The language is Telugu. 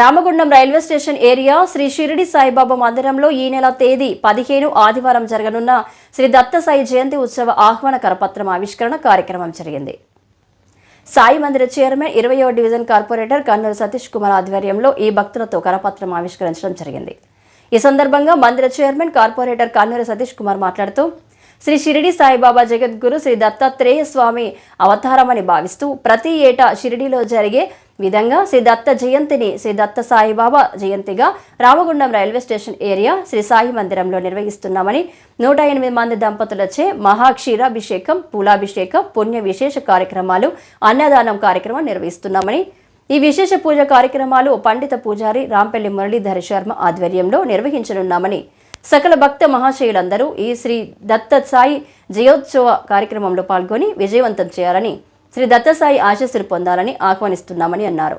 Ramagundam railway station area Shri Shirdi Saibaba మందిరంలో ఈ నెల తేదీ పదిహేను ఆదివారం జరగనున్న శ్రీ దత్త సాయి జయంతి ఉత్సవ ఆహ్వాన కరపత్రం ఆవిష్కరణ కార్యక్రమం జరిగింది. సాయి మందిర చైర్మన్ ఇరవయో డివిజన్ కార్పొరేటర్ కన్నూరు సతీష్ కుమార్ ఆధ్వర్యంలో ఈ భక్తులతో కరపత్రం ఆవిష్కరించడం జరిగింది. ఈ సందర్భంగా మందిర చైర్మన్ కార్పొరేటర్ కన్నూరు సతీష్ కుమార్ మాట్లాడుతూ శ్రీ షిరిడి సాయిబాబా జగద్గురు శ్రీ దత్తాత్రేయ స్వామి అవతారమని భావిస్తూ ప్రతి ఏటా షిరిడిలో జరిగే విధంగా శ్రీ దత్త జయంతిని Shri Datta Saibaba జయంతిగా Ramagundam railway station area Shri Sai మందిరంలో నిర్వహిస్తున్నామని నూట ఎనిమిది మంది దంపతులచే మహాక్షీరాభిషేకం పూలాభిషేకం పుణ్య విశేష కార్యక్రమాలు అన్నదానం కార్యక్రమం నిర్వహిస్తున్నామని ఈ విశేష పూజ కార్యక్రమాలు పండిత పూజారి రాంపల్లి మురళీధర శర్మ ఆధ్వర్యంలో నిర్వహించనున్నామని సకల భక్త మహాశయులందరూ ఈ శ్రీ దత్త సాయి జయోత్సవ కార్యక్రమంలో పాల్గొని విజయవంతం చేయాలని శ్రీ దత్తసాయి ఆశీస్సులు పొందాలని ఆహ్వానిస్తున్నామని అన్నారు.